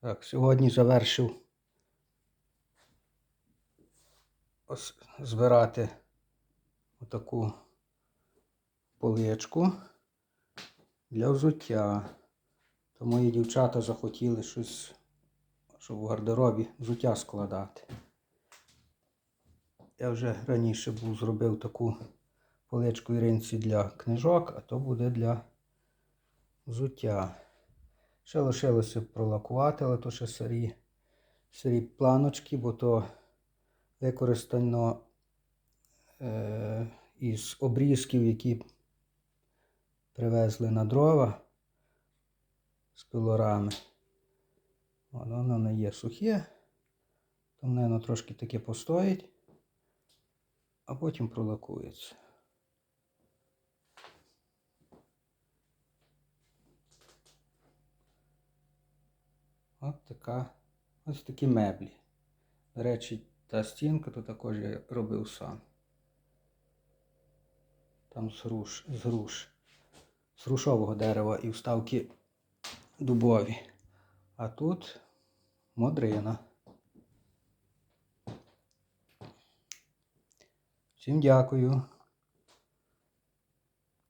Так, сьогодні завершив збирати отаку поличку для взуття. То мої дівчата захотіли щось, щоб в гардеробі взуття складати. Я вже раніше був зробив таку поличку Іринці для книжок, а то буде для взуття. Ще лишилося пролакувати, ще сирі, сирі планочки, бо то використано е, із обрізків, які привезли на дрова з пилорами. Воно не є сухе, то воно трошки таке постоїть, а потім пролакується. От така, ось такі меблі. До речі, та стінка то також я робив сам. Там з груш, з груш, з грушового дерева і вставки дубові. А тут модрина. Всім дякую.